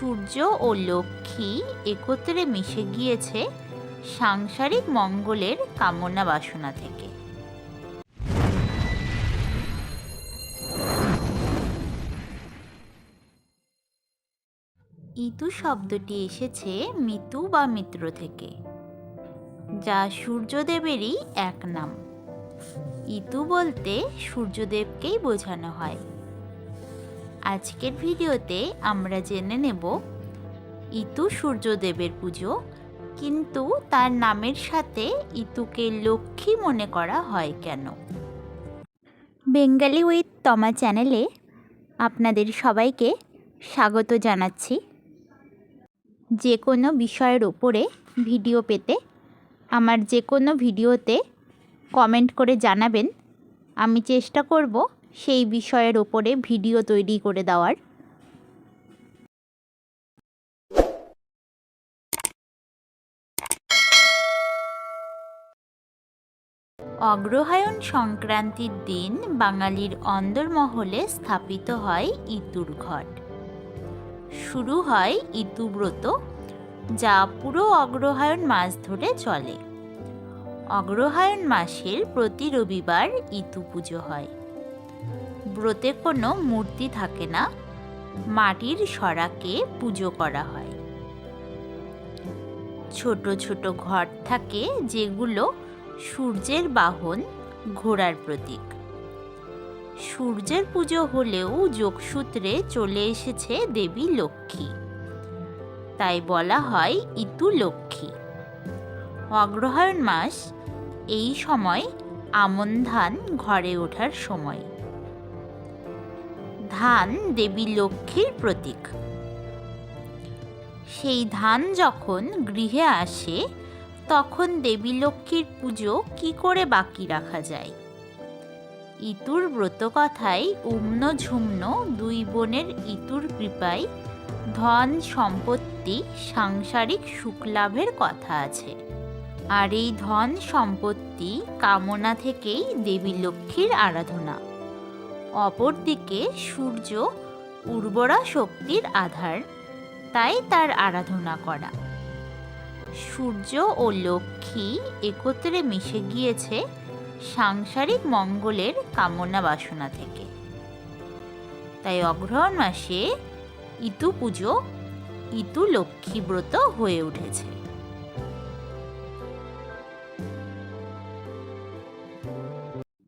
সূর্য ও লক্ষ্মী একত্রে মিশে গিয়েছে সাংসারিক মঙ্গলের কামনা বাসনা থেকে। ইতু শব্দটি এসেছে মিতু বা মিত্র থেকে, যা সূর্যদেবেরই এক নাম। ইতু বলতে সূর্যদেবকেই বোঝানো হয়। আজকের ভিডিওতে আমরা জেনে নেব ইতু সূর্যদেবের পুজো, কিন্তু তার নামের সাথে ইতুকে লক্ষ্মী মনে করা হয় কেন? বেঙ্গালি উইথ তমা চ্যানেলে আপনাদের সবাইকে স্বাগত জানাচ্ছি। যে কোনো বিষয়ের ওপরে ভিডিও পেতে আমার যে কোনো ভিডিওতে কমেন্ট করে জানাবেন। আমি চেষ্টা করব সেই বিষয়ের ওপরে ভিডিও তৈরি করে দেওয়ার। অগ্রহায়ণ সংক্রান্তির দিন বাঙালির অন্দরমহলে স্থাপিত হয় ইতুর ঘট। শুরু হয় ইতুব্রত যা পুরো অগ্রহায়ণ মাস ধরে চলে। অগ্রহায়ণ মাসের প্রতি রবিবার ইতু পুজো হয়। ব্রতে কোনো মূর্তি থাকে না, মাটির সরাকে পুজো করা হয়। ছোট ছোট ঘর থাকে যেগুলো সূর্যের বাহন ঘোড়ার প্রতীক। সূর্যের পুজো হলেও যোগসূত্রে চলে এসেছে দেবী লক্ষ্মী। তাই বলা হয় ইতু লক্ষ্মী। অগ্রহায়ণ মাস এই সময় আমন ধান ঘরে ওঠার সময়। ধান দেবী লক্ষ্মীর প্রতীক। সেই ধান যখন গৃহে আসে, তখন দেবী লক্ষ্মীর পুজো কি করে বাকি রাখা যায়? ইতুর ব্রতকথায় উম্ন ঝুম্ন দুই বোনের ইতুর কৃপায় ধন সম্পত্তি সাংসারিক সুখলাভের কথা আছে। আর এই ধন সম্পত্তি কামনা থেকেই দেবী লক্ষ্মীর আরাধনা। অপরদিকে সূর্য উর্বরা শক্তির আধার, তাই তার আরাধনা করা। সূর্য ও লক্ষ্মী একত্রে মিশে গিয়েছে সাংসারিক মঙ্গলের কামনা বাসনা থেকে। তাই অগ্রহণ মাসে ইতু পুজো, ইতু লক্ষ্মী ব্রত হয়ে উঠেছে।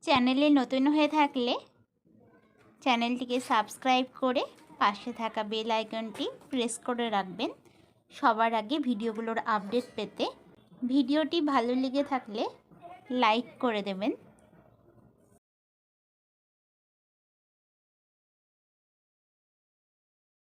চ্যানেলে নতুন হয়ে থাকলে চ্যানেলটিকে সাবস্ক্রাইব করে পাশে থাকা বেল আইকনটি প্রেস করে রাখবেন। সবার আগে ভিডিওগুলোর আপডেট পেতে ভিডিওটি ভালো লেগে থাকলে লাইক করে দেবেন।